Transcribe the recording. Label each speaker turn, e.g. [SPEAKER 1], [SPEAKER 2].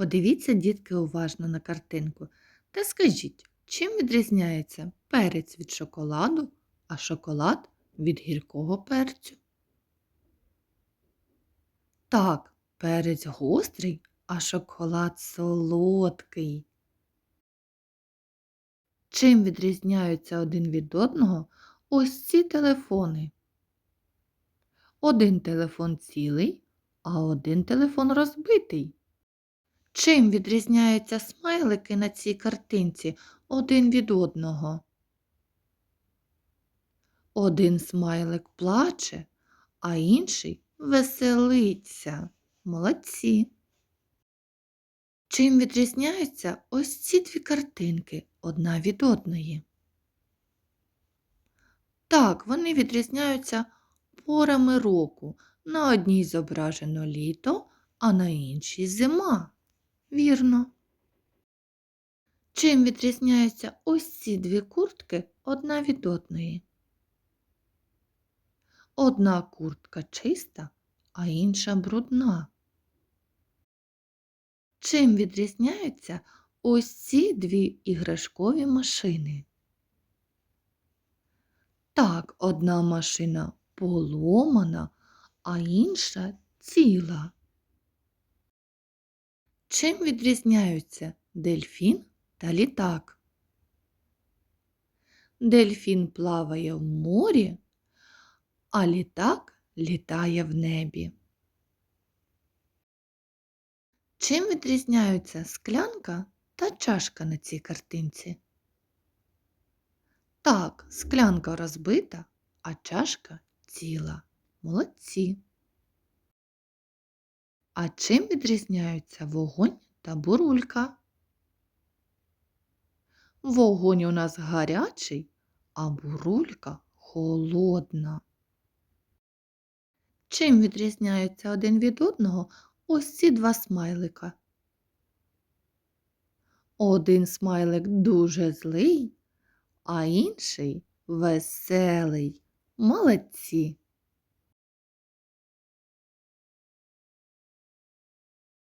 [SPEAKER 1] Подивіться, дітки, уважно на картинку та скажіть, чим відрізняється перець від шоколаду, а шоколад від гіркого перцю? Так, перець гострий, а шоколад солодкий. Чим відрізняються один від одного ось ці телефони? Один телефон цілий, а один телефон розбитий. Чим відрізняються смайлики на цій картинці один від одного? Один смайлик плаче, а інший веселиться. Молодці. Чим відрізняються ось ці дві картинки одна від одної? Так, вони відрізняються порами року. На одній зображено літо, а на іншій зима. Вірно. Чим відрізняються ось ці дві куртки одна від одної? Одна куртка чиста, а інша брудна. Чим відрізняються ось ці дві іграшкові машини? Так, одна машина поломана, а інша ціла. Чим відрізняються дельфін та літак? Дельфін плаває в морі, а літак літає в небі. Чим відрізняються склянка та чашка на цій картинці? Так, склянка розбита, а чашка ціла. Молодці. А чим відрізняються вогонь та бурулька? Вогонь у нас гарячий, а бурулька холодна. Чим відрізняються один від одного ось ці два смайлика? Один смайлик дуже злий, а інший веселий. Молодці.